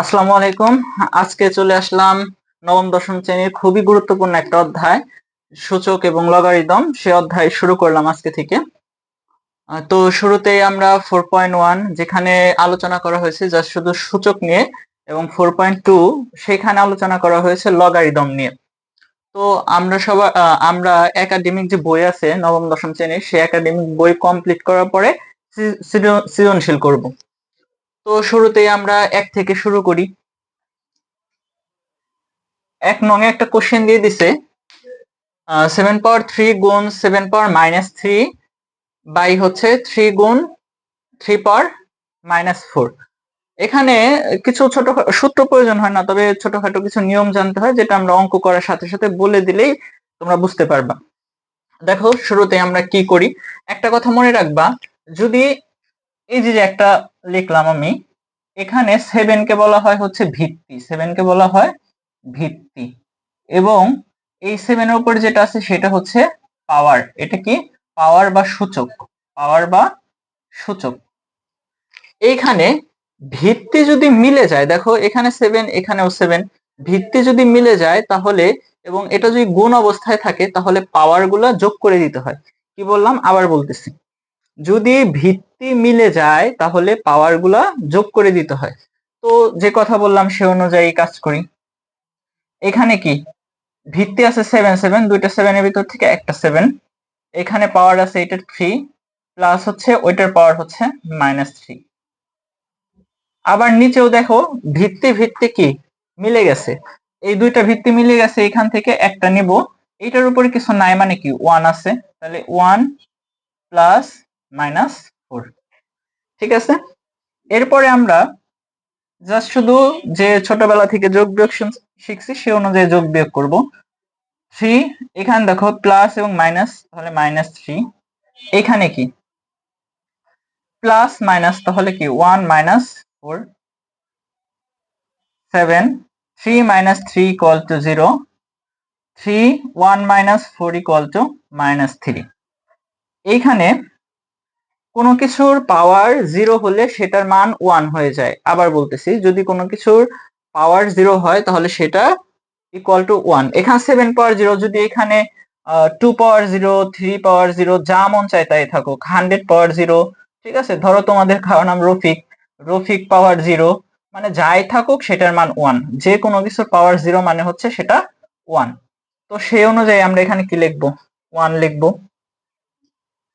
আসসালামু আলাইকুম। আজকে চলে আসলাম নবম, দশম শ্রেণির খুবই গুরুত্বপূর্ণ একটা অধ্যায়, সূচক এবং লগারিদম সে অধ্যায় শুরু করলাম আজকে থেকে। তো শুরুতেই আমরা ফোর পয়েন্ট ওয়ান যেখানে আলোচনা করা হয়েছে যা শুধু সূচক নিয়ে এবং ফোর পয়েন্ট টু সেখানে আলোচনা করা হয়েছে লগারিদম নিয়ে। তো আমরা সবাই আমরা একাডেমিক যে বই আছে নবম, দশম শ্রেণির সেই একাডেমিক বই কমপ্লিট করার পরে সৃজনশীল করব। তো শুরুতেই আমরা এক থেকে শুরু করি। এক নং একটা কোশ্চেন দিয়ে দিছে সেভেন পাওয়ার থ্রি গুণ seven power minus three by হচ্ছে থ্রি গুণ থ্রি পাওয়ার মাইনাস ফোর এখানে কিছু ছোট সূত্র প্রয়োজন হয় না, তবে ছোটখাটো কিছু নিয়ম জানতে হয়, যেটা আমরা অঙ্ক করার সাথে সাথে বলে দিলেই তোমরা বুঝতে পারবা। দেখো শুরুতে আমরা কি করি? একটা কথা মনে রাখবা, যদি এই যে একটা লিখলাম আমি। এখানে সেভেন কে বলা হয় হচ্ছে ভিত্তি। সেভেন কে বলা হয় ভিত্তি। এবং এই সেভেনের উপর যেটা আছে সেটা হচ্ছে পাওয়ার এটা কি? পাওয়ার বা সূচক। পাওয়ার বা সূচক। এইখানে ভিত্তি যদি মিলে যায়, দেখো এখানে সেভেন এখানেও সেভেন ভিত্তি যদি মিলে যায় তাহলে, এবং এটা যদি গুণ অবস্থায় থাকে, তাহলে পাওয়ারগুলা যোগ করে দিতে হয়। কি বললাম? আবার বলতেছি। যদি ভিত্তি মিলে যায়, তাহলে পাওয়ারগুলা যোগ করে দিতে হয়। তো যে কথা বললাম সে অনুযায়ী কাজ করি। এখানে কি? ভিত্তি আছে সেভেন সেভেন দুইটা সেভেনের ভিতর থেকে একটা সেভেন এখানে পাওয়ার আছে এটার থ্রি প্লাস হচ্ছে ওইটার পাওয়ার হচ্ছে মাইনাস থ্রি আবার নিচেও দেখো, ভিত্তি ভিত্তি কি? মিলে গেছে। এই দুইটা ভিত্তি মিলে গেছে, এখান থেকে একটা নিব। এইটার উপরে কিছু নাই মানে কি? ওয়ান আছে। তাহলে ওয়ান প্লাস মাইনাস ফোর ঠিক আছে? এরপরে আমরা জাস্ট শুধু যে ছোটবেলা থেকে যোগ বিয়োগ শিখছি, সে অনুযায়ী যোগ বিয়োগ করব। থ্রি এখানে দেখো প্লাস এবং মাইনাস তাহলে মাইনাস থ্রি এখানে কি? প্লাস মাইনাস তাহলে কি? One minus four seven three minus three equal to zero three one minus four equal to minus three এইখানে কোনো কিছুর পাওয়ার জিরো হলে সেটার মান ওয়ান হয়ে যায়। আবার বলতেছি, যদি কোনো কিছুর পাওয়ার জিরো হয়, তাহলে সেটা ইকুয়াল টু ওয়ান এখানে সেভেন পাওয়ার জিরো যদি এখানে two power zero three power zero যা মন চায় তাই থাকুক। হান্ড্রেড পাওয়ার জিরো ঠিক আছে? ধরো তোমাদের খাওয়ার নাম রফিক। রফিক পাওয়ার জিরো মানে যাই থাকুক, সেটার মান ওয়ান যে কোনো কিছুর পাওয়ার জিরো মানে হচ্ছে সেটা ওয়ান তো সেই অনুযায়ী আমরা এখানে কি লিখব? ওয়ান লিখব।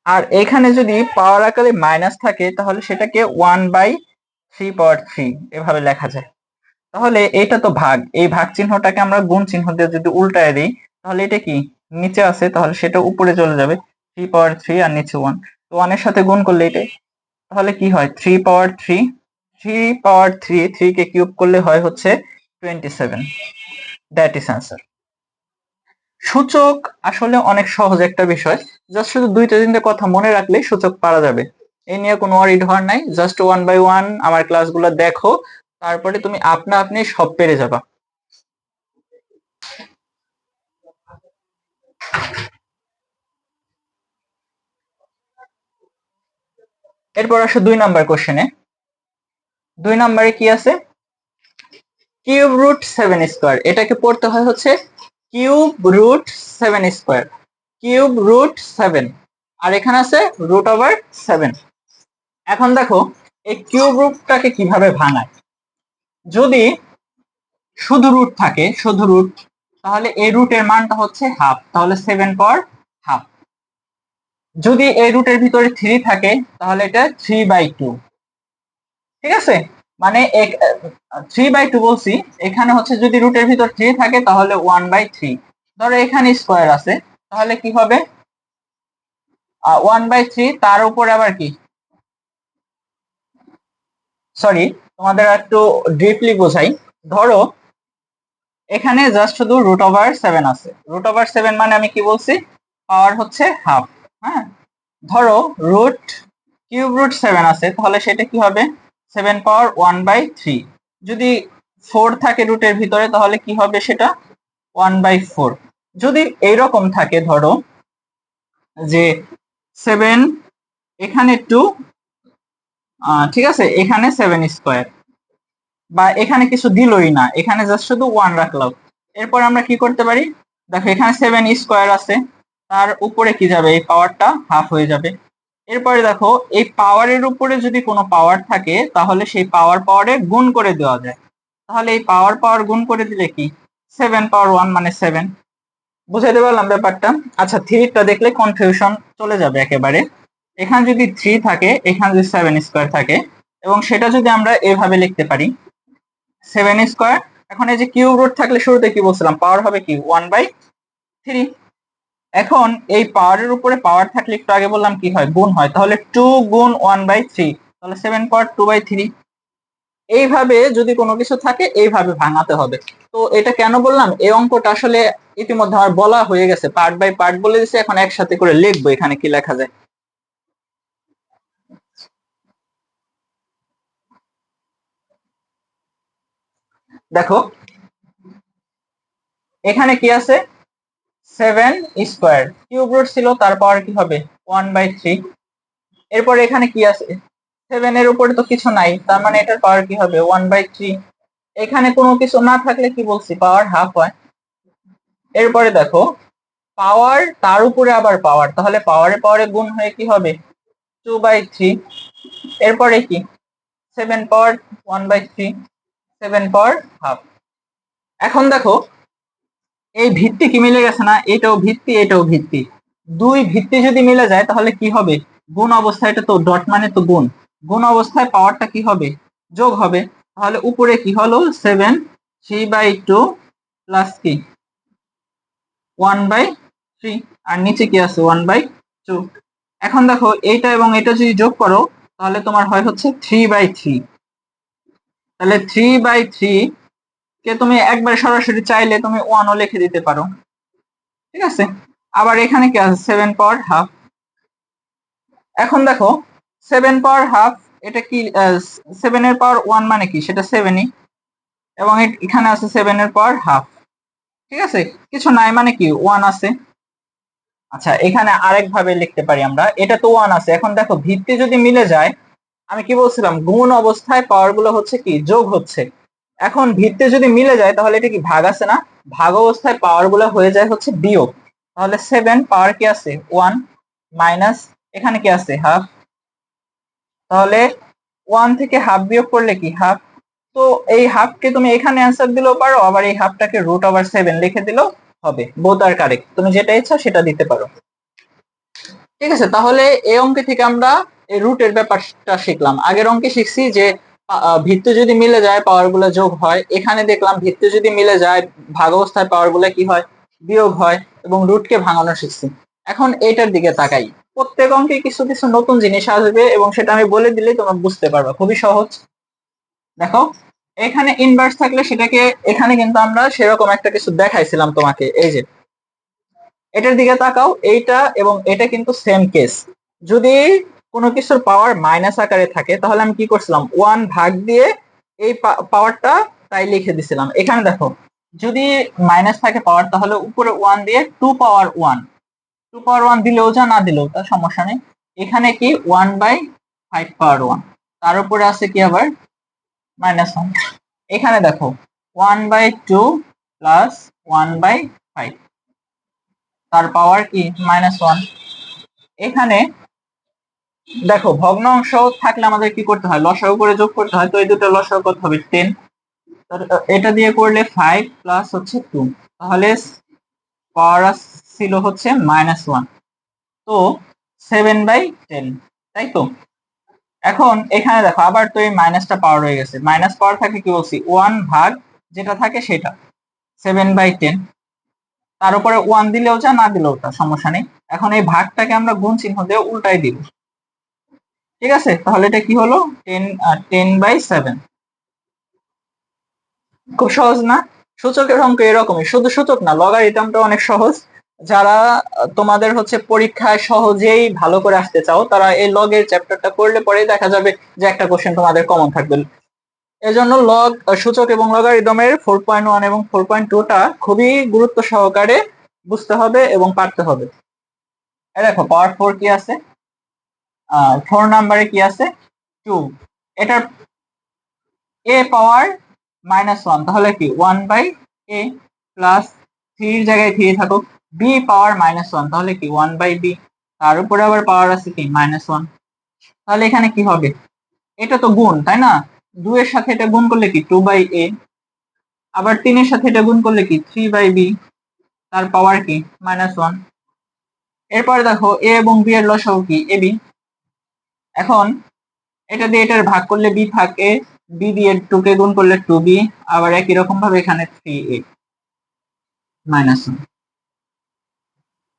আর এখানে যদি পাওয়ার আকারে মাইনাস থাকে, তাহলে সেটাকে one by three power three এভাবে লেখা যায়। তাহলে এটা তো ভাগ। এই ভাগ চিহ্নটাকে আমরা গুণ চিহ্ন দিয়ে যদি উল্টায় দিই, তাহলে এটা কি? নিচে আছে, তাহলে সেটা উপরে চলে যাবে। থ্রি পাওয়ার থ্রি আর নিচে ওয়ান তো ওয়ানের সাথে গুণ করলে এটা তাহলে কি হয়? Three power three three power three three কে কিউব করলে হয় হচ্ছে twenty seven that is answer সূচক আসলে অনেক সহজ একটা বিষয়। জাস্ট শুধু দুইটা তিনটে কথা মনে রাখলেই সূচক পারা যাবে। এই নিয়ে কোনো ওয়ারিড হওয়ার নাই। জাস্ট ওয়ান বাই ওয়ান আমার ক্লাসগুলো দেখো। তারপরে তুমি আপনা আপনি সব পেরে যাবা। এরপর আসো দুই নাম্বার কোশ্চেনে দুই নাম্বারে কি আছে? কিউব রুট সেভেন স্কোয়ার এটাকে পড়তে হয় হচ্ছে cube root seven square. Cube root seven. আর এখানে আছে রুট ওভার সেভেন। এখন দেখো, এই কিউব রুটটাকে কীভাবে ভাঙায়? যদি শুধু রুট থাকে, শুধু রুট, তাহলে এই রুটের মানটা হচ্ছে হাফ। তাহলে সেভেন পর হাফ। যদি এই রুটের ভিতরে থ্রি থাকে, তাহলে এটা থ্রি বাই টু। ঠিক আছে? মানে থ্রি বাই টু বলছি এখানে হচ্ছে যদি রুটের ভিতর থ্রি থাকে তাহলে ওয়ান বাই থ্রি ধরো এখানে স্কোয়ার আছে, তাহলে কি হবে? ওয়ান বাই থ্রি তার উপর আবার কি? সরি তোমাদের একটু ডিপলি বোঝাই। ধরো, এখানে জাস্ট শুধু রুট ওভার সেভেন আছে। রুট ওভার সেভেন মানে আমি কি বলছি? পাওয়ার হচ্ছে হাফ হ্যাঁ? ধরো রুট কিউব রুট সেভেন আছে, তাহলে সেটা কি হবে? Seven power one by three যদি ফোর থাকে রুটের ভিতরে, তাহলে কি হবে সেটা? ওয়ান বাই ফোর যদি এইরকম থাকে, ধরো, যে সেভেন এখানে টু ঠিক আছে, এখানে সেভেন স্কোয়ার বা এখানে কিছু দিলই না, এখানে জাস্ট শুধু ওয়ান রাখলাম। এরপর আমরা কি করতে পারি? দেখো, এখানে সেভেন স্কোয়ার আছে, তার উপরে কি যাবে? এই পাওয়ারটা হাফ হয়ে যাবে। এরপরে দেখো, এই পাওয়ারের উপরে যদি কোনো পাওয়ার থাকে, তাহলে সেই পাওয়ার পাওয়ারে গুণ করে দেওয়া যায়। তাহলে এই পাওয়ার পাওয়ার গুণ করে দিলে কি? সেভেন পাওয়ার ওয়ান মানে সেভেন বুঝাইতে পারলাম ব্যাপারটা? আচ্ছা থ্রিটা দেখলে কনফিউশন চলে যাবে একেবারে। এখানে যদি থ্রি থাকে, এখানে যদি সেভেন স্কোয়ার থাকে, এবং সেটা যদি আমরা এভাবে লিখতে পারি সেভেন স্কোয়ার এখন এই যে কিউব রুট থাকলে শুরুতে কি বলছিলাম? পাওয়ার হবে কি? ওয়ান বাই থ্রি এখন এই পাওয়ারের উপরে পাওয়ার থাকলে একটু আগে বললাম কি হয়? গুণ হয়। তাহলে টু গুণ ওয়ান বাই থ্রি তাহলে seven power two by three এইভাবে যদি কোনো কিছু থাকে, এইভাবে ভাঙাতে হবে। তো এটা কেন বললাম? এই অঙ্কটা আসলে ইতিমধ্যে আমার বলা হয়ে গেছে। পার্ট বাই পার্ট বলে দিচ্ছে এখন একসাথে করে লিখব এখানে কি লেখা যায়। দেখো, এখানে কি আছে? Seven square. কিউব রুট ছিল তার পাওয়ার কি হবে? One by three. এরপর এখানে কি আছে? সেভেন এর উপরে তো কিছু নাই, তার মানে এটার পাওয়ার কি হবে? One by three. এখানে কোনো কিছু না থাকলে কি বলছি? পাওয়ার হাফ হয়। এরপরে দেখো, পাওয়ার তার উপরে আবার পাওয়ার, তাহলে পাওয়ারে পাওয়ারে গুণ হয়ে কি হবে? Two by three. এরপরে কি? Seven power one by three, seven power half. এখন দেখো এই ভিত্তি কি মিলে গেছে না? এটাও ভিত্তি এটাও ভিত্তি। দুই ভিত্তি যদি মিলে যায়, তাহলে কি হবে? গুণ অবস্থায় এটা তো ডট মানে তো গুণ। গুণ অবস্থায় পাওয়ারটা কি হবে? যোগ হবে। তাহলে উপরে কি হলো? Seven three by two plus কি? ওয়ান বাই থ্রি আর নিচে কি আছে? ওয়ান বাই টু এখন দেখো, এইটা এবং এটা যদি যোগ করো, তাহলে তোমার হয় হচ্ছে থ্রি বাই থ্রি তাহলে থ্রি বাই থ্রি কে তুমি একবার সরাসরি চাইলে তুমি ওয়ানও লিখে দিতে পারো। ঠিক আছে? আবার এখানে কি আছে? সেভেন পাওয়ার হাফ এখন দেখো সেভেন পাওয়ার হাফ এটা কি সেভেন এর পাওয়ার ওয়ান মানে কি? সেটা সেভেনই এবং এখানে আছে সেভেন এর পাওয়ার হাফ ঠিক আছে? কিছু নাই মানে কি? ওয়ান আছে। আচ্ছা এখানে আরেক ভাবে লিখতে পারি আমরা। এটা তো ওয়ান আছে। এখন দেখো, ভিত্তি যদি মিলে যায়, আমি কি বলছিলাম? গুণ অবস্থায় পাওয়ারগুলো হচ্ছে কি? যোগ হচ্ছে। এখন ভিত্তি যদি মিলে যায়, তাহলে এটা কি ভাগ আছে না? ভাগ অবস্থায় পাওয়ারগুলো হয়ে যায় হচ্ছে বিয়োগ। তাহলে সেভেন পাওয়ার কি আছে? ওয়ান মাইনাস এখানে কি আছে? হাফ তাহলে ওয়ান থেকে হাফ বিয়োগ করলে কি হাফ তো এই হাফকে তুমি এখানে অ্যান্সার দিলেও পারো, আবার এই হাফটাকে রুট ওভার সেভেন লিখে দিলেও হবে। বোধ আর কারেক্ট তুমি যেটা ইচ্ছা সেটা দিতে পারো। ঠিক আছে, তাহলে এই অঙ্কে থেকে আমরা এই রুটের ব্যাপারটা শিখলাম। আগের অঙ্কে শিখছি যে ভিত্তি যদি মিলে যায় পাওয়ারগুলো যোগ হয়, এখানে দেখলাম ভিত্তি যদি মিলে যায়, ভাগ অবস্থায় পাওয়ারগুলো কি হয়? বিয়োগ হয় এবং রুটকে ভাঙানো শিখছি এখন এটার দিকে তাকাই। প্রত্যেক অঙ্কে কিছু কিছু নতুন জিনিস আসবে এবং সেটা আমি বলে দিলে তোমরা বুঝতে পারবে। খুবই সহজ। দেখো, এখানে ইনভার্স থাকলে সেটাকে, এখানে কিন্তু আমরা সেরকম একটা কিছু দেখাইছিলাম তোমাকে। এই যে, এটার দিকে তাকাও, এইটা এবং এটা কিন্তু সেম কেস যদি কোনো কিছুর পাওয়ার মাইনাস আকারে থাকে, তাহলে আমি কি করছিলাম? ওয়ান ভাগ দিয়ে এই পাওয়ারটা তাই লিখে দিছিলাম। এখানে দেখো, যদি মাইনাস থাকে পাওয়ার তাহলে উপরে ওয়ান দিয়ে two power one two power one দিলেও যা, না দিলেও তার সমস্যা নেই। এখানে কি? One by five power one তার উপরে আছে কি আবার? মাইনাস ওয়ান এখানে দেখো one by two plus one by five তার পাওয়ার কি? মাইনাস ওয়ান এখানে দেখো, ভগ্ন অংশ থাকলে আমাদের কি করতে হয়? লসাগু করে যোগ করতে হয়, তো এই দুটো লসাগু কত হবে? টেন এটা দিয়ে করলে ফাইভ প্লাস হচ্ছে টু তাহলে পাওয়ার ছিল হচ্ছে মাইনাস ওয়ান তো সেভেন বাই টেন তাই তো? এখন এখানে দেখো, আবার তো এই মাইনাসটা পাওয়ার হয়ে গেছে। মাইনাস পাওয়ার থাকে কি বলছি? ওয়ান ভাগ যেটা থাকে সেটা। সেভেন বাই টেন তার উপরে ওয়ান দিলেও যা, না দিলেও তা, সমস্যা নেই। এখন এই ভাগটাকে আমরা গুণ চিহ্ন দিয়ে উল্টাই দিব। ঠিক আছে? তাহলে এটা কি হলো? টেন টেন বাই সেভেন খুব সহজ না? সূচকের অঙ্ক এরকমই। শুধু সূচক না লগারিদমটা অনেক সহজ। যারা তোমাদের হচ্ছে পরীক্ষায় সহজেই ভালো করে আসতে চাও, তারা এই লগের চ্যাপ্টারটা করলে পরে দেখা যাবে যে একটা কোশ্চেন তোমাদের কমন থাকবে। এজন্য লগ সূচক এবং লগারিদমের ফোর পয়েন্ট ওয়ান এবং ফোর পয়েন্ট টুটা খুবই গুরুত্ব সহকারে বুঝতে হবে এবং পারতে হবে। দেখো পাওয়ার ফোর কি আছে? ফোর নাম্বারে কি আছে? টু এটার এ পাওয়ার মাইনাস ওয়ান তাহলে কি? ওয়ান বাই এ প্লাস থ্রির জায়গায় থ্রি থাকুক। বি পাওয়ার মাইনাস ওয়ান তাহলে কি? ওয়ান বাই বি তার উপরে আবার পাওয়ার আছে কি? মাইনাস ওয়ান তাহলে এখানে কি হবে? এটা তো গুণ, তাই না? দুয়ের সাথে এটা গুণ করলে কি? টু বাই এ আবার তিনের সাথে এটা গুণ করলে কি? থ্রি বাই বি তার পাওয়ার কি? মাইনাস ওয়ান এরপরে দেখো এ এবং বি এর লসাগু কি? এ বি এখন এটা দিয়ে এটার ভাগ করলে বি থাকে বি দিয়ে টু কে গুণ করলে টু বি আবার একই রকম ভাবে এখানে থ্রি এ মাইনাস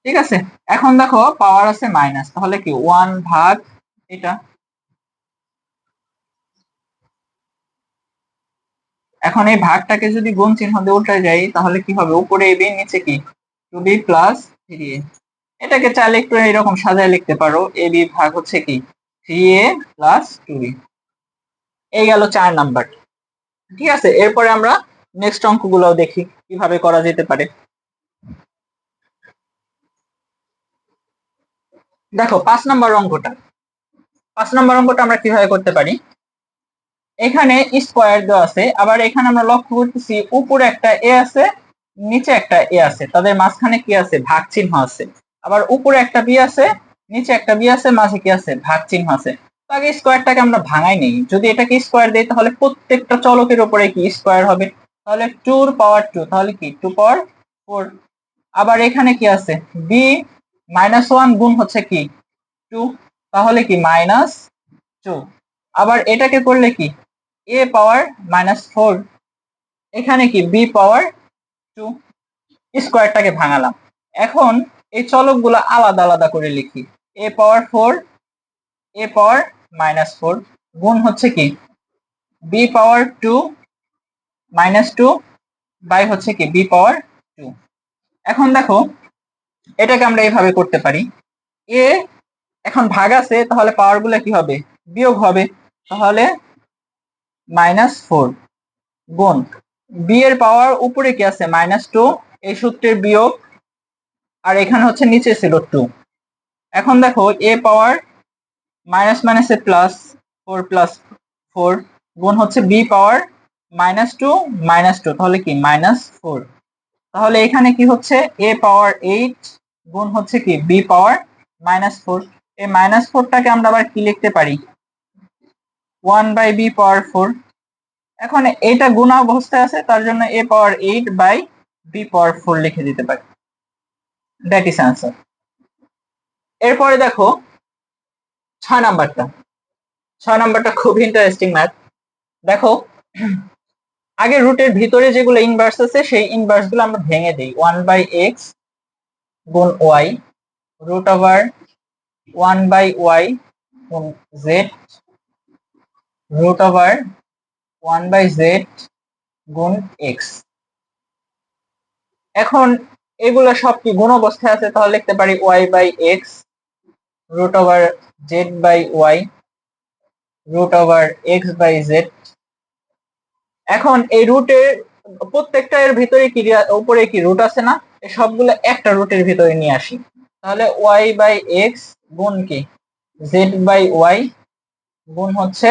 ঠিক আছে? এখন দেখো পাওয়ার আছে মাইনাস তাহলে কি? ওয়ান ভাগ এটা। এখন এই ভাগটাকে যদি গুণ চিহ্ন দিয়ে উল্টে যাই, তাহলে কি হবে? উপরে এ বি নিচে কি? টু বি প্লাস থ্রি এটাকে চাইলে একটু এরকম সাজায় লিখতে পারো। এ বি ভাগ হচ্ছে কি? থ্রি এ প্লাস এই গেল চার নাম্বার। ঠিক আছে? এরপরে আমরা নেক্সট অঙ্কগুলো দেখি, কীভাবে করা যেতে পারে। দেখো, পাঁচ নাম্বার অঙ্কটা। পাঁচ নাম্বার অঙ্কটা আমরা কীভাবে করতে পারি? এখানে স্কোয়ার দেওয়া আছে, আবার এখানে আমরা লক্ষ্য করতেছি, উপরে একটা এ আছে, নিচে একটা এ আছে। তাদের মাঝখানে কি আছে? ভাগ চিহ্ন আছে। আবার উপরে একটা বি আছে নিচে একটা বি আছে, মাঝে কি আছে? ভাগ চিহ্ন আছে। আগে স্কোয়ারটাকে আমরা ভাঙাই নেই। যদি এটাকে স্কোয়ার দেই, তাহলে প্রত্যেকটা চলকের উপরে কি স্কোয়ার হবে? তাহলে টুর পাওয়ার টু তাহলে কি? টু পাওয়ার ফোর আবার এখানে কি আছে? বি মাইনাস ওয়ান গুণ হচ্ছে কি? টু তাহলে কি? মাইনাস টু আবার এটাকে করলে কি? এ পাওয়ার মাইনাস ফোর এখানে কি? বি পাওয়ার টু স্কোয়ারটাকে ভাঙালাম। এখন এই চলকগুলো আলাদা আলাদা করে লিখি। A power four A power minus four গুণ হচ্ছে কি? B power two minus two by হচ্ছে কি? বি পাওয়ার টু এখন দেখো, এটাকে আমরা এইভাবে করতে পারি। এ এখন ভাগ আছে, তাহলে পাওয়ারগুলো কি হবে? বিয়োগ হবে। তাহলে মাইনাস ফোর গুণ। বি এর পাওয়ার উপরে কি আছে? মাইনাস টু এই সূত্রের বিয়োগ। আর এখানে হচ্ছে নিচে ছিল টু এখন দেখো A power minus minus A plus four plus four গুণ হচ্ছে B power minus two minus two, তাহলে কি? Minus four. তাহলে এখানে কি হচ্ছে? এ পাওয়ার এইট গুণ হচ্ছে কি? B power minus four. এই মাইনাস ফোরটাকে আমরা আবার কি লিখতে পারি? One by B power four. এখন এটা গুণা অবস্থায় আছে, তার জন্য A power eight by B power four লিখে দিতে পারি। দ্যাট ইস আনসার এরপরে দেখো, ছয় নাম্বারটা। ছয় নাম্বারটা খুব ইন্টারেস্টিং ম্যাথ দেখো আগে রুটের ভিতরে যেগুলো ইনভার্স আছে, সেই ইনভার্সগুলো আমরা ভেঙে দিই। ওয়ান বাই এক্স গুণ Y root over one by Y গুণ Z root over one by Z গুণ এক্স এখন এগুলো সব কি গুণ অবস্থায় আছে? তাহলে লিখতে পারি Y by X root over Z by Y root over X by Z এখন এই রুটের প্রত্যেকটা এর ভিতরে কি উপরে কি রুট আছে না? এই সবগুলো একটা রুটের ভিতরে নিয়ে আসি। তাহলে ওয়াই বাই এক্স গুণ কি? জেড বাই ওয়াই গুণ হচ্ছে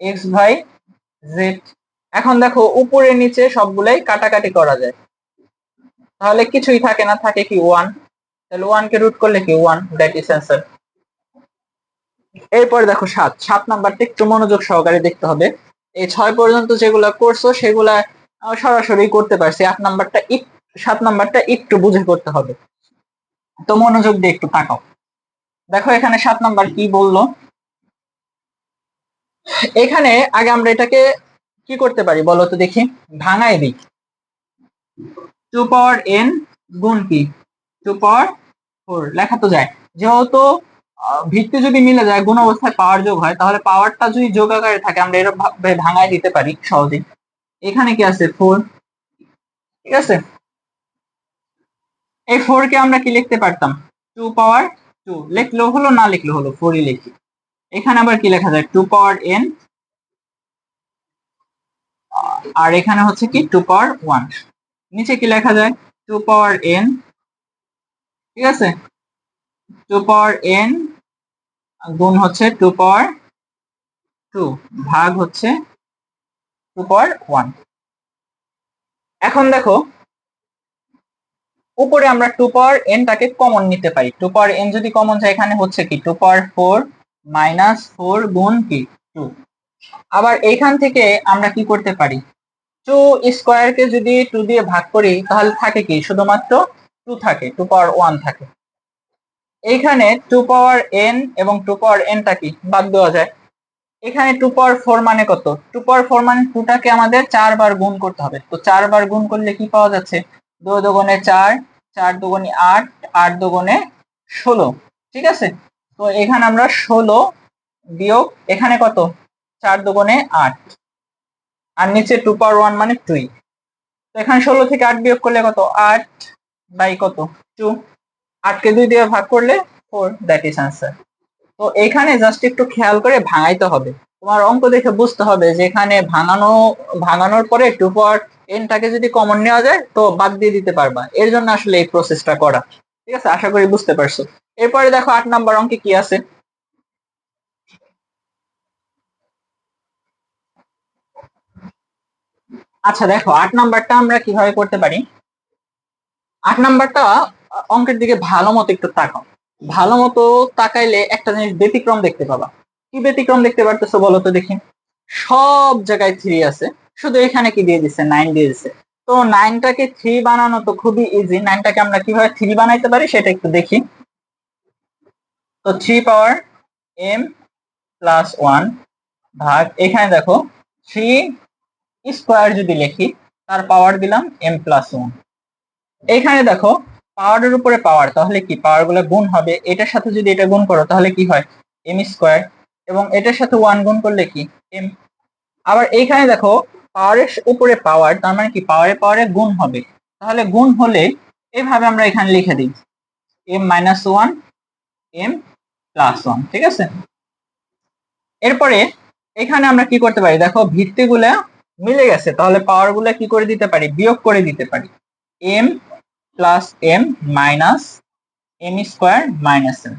এক্স বাই জেড এখন দেখো, উপরে নিচে সবগুলাই কাটাকাটি করা যায়। তাহলে কিছুই থাকে না, থাকে কি ওয়ান তাহলে ওয়ান কে রুট করলে কি ওয়ান দ্যাট ইস অ্যান্সার এরপর দেখো সাত। সাত নাম্বারটা একটু মনোযোগ সহকারে দেখতে হবে। এই ছয় পর্যন্ত যেগুলো করছ, সেগুলা সরাসরি করতে পারছি। আট নাম্বারটা সাত নাম্বারটা একটু বুঝে করতে হবে। তো মনোযোগ দিয়ে একটু তাকাও। দেখো এখানে সাত নাম্বার কি বলল? এখানে আগে আমরা এটাকে কি করতে পারি বলো তো দেখি? ভাঙাই দিই। টু পাওয়ার এন গুণ কি? Two power four. লেখা তো যায়। যেহেতু ভিত্তি যদি মিলে যায়, গুণ অবস্থায় পাওয়ার যোগ হয়, তাহলে পাওয়ারটা যদি যোগ আকারে থাকে, আমরা এরকম ভাঙায় দিতে পারি সহজেই। এখানে কি আছে? ফোর ঠিক আছে? এই ফোর কে আমরা কি লিখতে পারতাম? টু পাওয়ার টু লিখলেও হলো, না লিখলেও হলো ফোরই লিখি। এখানে আবার কি লেখা যায়? টু পাওয়ার এন আর এখানে হচ্ছে কি? টু পাওয়ার ওয়ান নিচে কি লেখা যায়? টু পাওয়ার এন ঠিক আছে? টু পাওয়ার এন গুণ হচ্ছে টু পাওয়ার টু ভাগ হচ্ছে টু পাওয়ার ওয়ান। এখন দেখো, উপরে আমরা টু পাওয়ার এনটাকে কমন নিতে পারি। টু পাওয়ার এন যদি কমন যায়, এখানে হচ্ছে কি? Two power four minus four গুণ কি? টু। আবার এইখান থেকে আমরা কি করতে পারি? টু স্কোয়ারকে যদি টু দিয়ে ভাগ করি, তাহলে থাকে কি? শুধুমাত্র টু থাকে, টু পাওয়ার ওয়ান থাকে। এইখানে টু পাওয়ার এন এবং টু পাওয়ার এনটা কি? বাদ দেওয়া যায়। এখানে টু পাওয়ার ফোর মানে কত? টু পাওয়ার ফোর মানে টুটাকে আমাদের চারবার গুণ করতে হবে। তো চারবার গুণ করলে কি পাওয়া যাচ্ছে? দু দুগুণে চার চার দুগুণে আট আট দুগুণে ষোলো। ঠিক আছে? তো এখানে আমরা ষোলো বিয়োগ, এখানে কত? চার দুগুণে আট। আর নিচে টু পাওয়ার ওয়ান মানে টুই তো এখানে ষোলো থেকে আট বিয়োগ করলে কত? আট বাই কত? টু আটকে দুই দিয়ে ভাগ করলে ফোর দ্যাট ইজ আনসার তো এখানে জাস্ট একটু খেয়াল করে ভাঙাইতে হবে। তোমার অঙ্ক দেখে বুঝতে হবে যে এখানে ভাঙানো, ভাঙানোর পরে টু পাওয়ার এনটাকে যদি কমন নেওয়া যায়, তো বাদ দিয়ে দিতে পারবা। এর জন্য আসলে এই প্রসেসটা করা। ঠিক আছে? আশা করি বুঝতে পারছ। এরপরে দেখো আট নাম্বার অঙ্কে কি আছে? আচ্ছা দেখো, আট নাম্বারটা আমরা কীভাবে করতে পারি? আট নাম্বারটা অঙ্কের দিকে ভালো মতো একটু তাকাও। ভালো মতো তাকাইলে একটা জিনিস ব্যতিক্রম দেখতে পাবা। কি ব্যতিক্রম দেখতে পারতেছো বলো তো দেখি। সব জায়গায় থ্রি আছে। শুধু এখানে কি দিয়ে দিচ্ছে নাইন দিয়ে দিচ্ছে তো নাইনটাকে থ্রি বানানো তো খুবই ইজি নাইনটাকে আমরা কীভাবে থ্রি বানাইতে পারি সেটা একটু দেখি। তো three power M plus one ভাগ, এখানে দেখো থ্রি স্কোয়ার যদি লিখি, তার পাওয়ার দিলাম এম প্লাস ওয়ান এখানে দেখো পাওয়ারের উপরে পাওয়ার তাহলে কি? পাওয়ারগুলো গুণ হবে, এটার সাথে যদি এটা গুণ করো, তাহলে কি হয়? এম স্কোয়ার এবং এটার সাথে ওয়ান গুণ করলে কি? এম আবার এইখানে দেখো পাওয়ারের উপরে পাওয়ার তার মানে কি? পাওয়ারে পাওয়ারে গুণ হবে। তাহলে গুণ হলে এইভাবে আমরা এখানে লিখে দিই। M minus one M plus one ঠিক আছে? এরপরে এখানে আমরা কি করতে পারি? দেখো, ভিত্তিগুলা মিলে গেছে, তাহলে পাওয়ারগুলা কি করে দিতে পারি? বিয়োগ করে দিতে পারি। M plus M minus M square minus M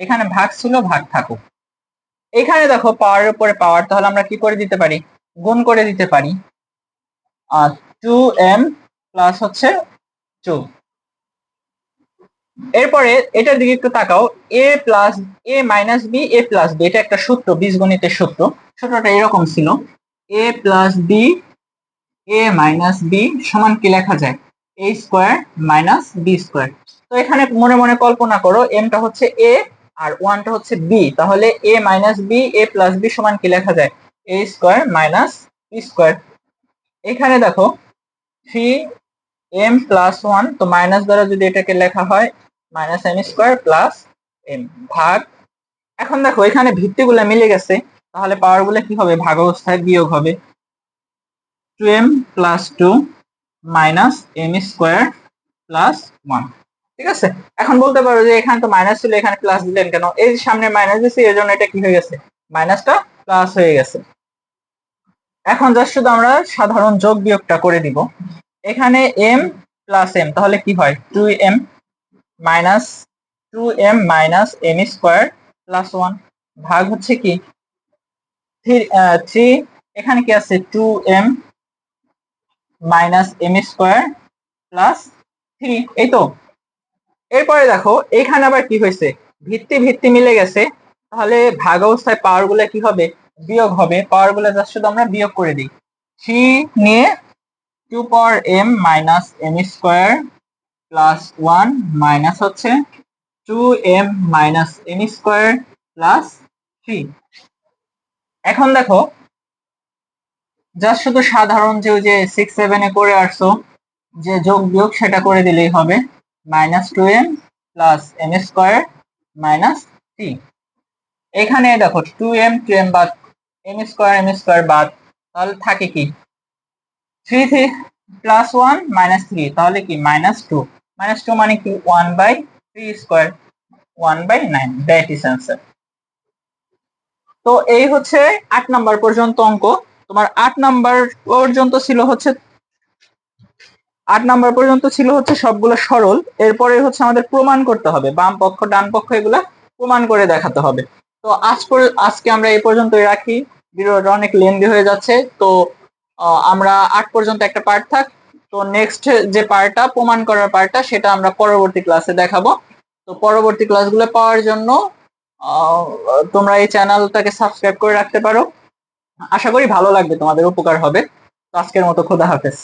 এখানে ভাগ ছিল, ভাগ থাকুক। এখানে দেখো পাওয়ারের উপরে পাওয়ার তাহলে আমরা কি করে দিতে পারি? গুণ করে দিতে পারি। আর টু এম প্লাস হচ্ছে টু এরপরে এটার দিকে একটু তাকাও। A plus A minus B A plus B এটা একটা সূত্র, বীজগণিতের সূত্র। সূত্রটা এরকম ছিল। A plus B A minus B সমান কি লেখা যায়? A square minus B square তো এখানে মনে মনে কল্পনা করো এমটা হচ্ছে এ আর ওয়ানটা হচ্ছে বি তাহলে A minus B A plus B সমান কি লেখা যায়? A square minus B square এখানে দেখো থ্রি এম প্লাস ওয়ান তো মাইনাস দ্বারা যদি এটাকে লেখা হয় minus M square plus M ভাগ। এখন দেখো, এখানে ভিত্তিগুলো মিলে গেছে। তাহলে পাওয়ারগুলো কি হবে? ভাগ অবস্থায় বিয়োগ হবে। Two M plus two minus M square plus one. ঠিক আছে? এখন বলতে পারো যে এখানে তো মাইনাস ছিল, এখানে প্লাস দিলেন কেন? এই সামনে মাইনাস দিয়েছি এর জন্য এটা কি হয়ে গেছে? মাইনাসটা প্লাস হয়ে গেছে। এখন জাস্ট শুধু আমরা সাধারণ যোগ বিয়োগটা করে দিব। এখানে এম প্লাস এম তাহলে কি হয়? Two M minus two M minus M square plus one. ভাগ হচ্ছে কি? থ্রি এখানে কি আছে? Two M minus M square plus three. এই তো। এরপরে দেখো এখানে আবার কি হয়েছে? ভিত্তি ভিত্তি মিলে গেছে। তাহলে ভাগ অবস্থায় পাওয়ারগুলো কি হবে? বিয়োগ হবে। পাওয়ারগুলো জাস্ট শুধু আমরা বিয়োগ করে দিই। থ্রি নিয়ে to power M minus M square plus one minus হচ্ছে two M minus M square plus three. এখন দেখো জাস্ট শুধু সাধারণ যে ওই যে সিক্স সেভেনে করে আসছো, যে যোগ, বিয়োগ, সেটা করে দিলেই হবে। Minus two M plus M square minus three এখানে দেখো টু এম টু এম বাদ এম স্কোয়ার এম স্কোয়ার বাদ, তাহলে থাকে কি? Three three plus one minus three তাহলে কি? মাইনাস টু মাইনাস টু মানে কি? One by three square one by nine that is answer তো এই হচ্ছে আট নাম্বার পর্যন্ত অঙ্ক। তোমার আট নাম্বার পর্যন্ত ছিল হচ্ছে, আট নাম্বার পর্যন্ত ছিল হচ্ছে সবগুলো সরল। এরপরে হচ্ছে আমাদের প্রমাণ করতে হবে। বাম পক্ষ, ডান পক্ষ এগুলা প্রমাণ করে দেখাতে হবে। তো আজ আজকে আমরা এই পর্যন্তই রাখি। ভিডিওটা অনেক লেন্দি হয়ে যাচ্ছে। তো আমরা আট পর্যন্ত একটা পার্ট থাক। তো নেক্সট যে পার্টটা প্রমাণ করার পার্টটা সেটা আমরা পরবর্তী ক্লাসে দেখাবো। তো পরবর্তী ক্লাসগুলো পাওয়ার জন্য তোমরা এই চ্যানেলটাকে সাবস্ক্রাইব করে রাখতে পারো। আশা করি ভালো লাগবে তোমাদের উপকার হবে। তো আজকের মতো খোদা হাফেজ।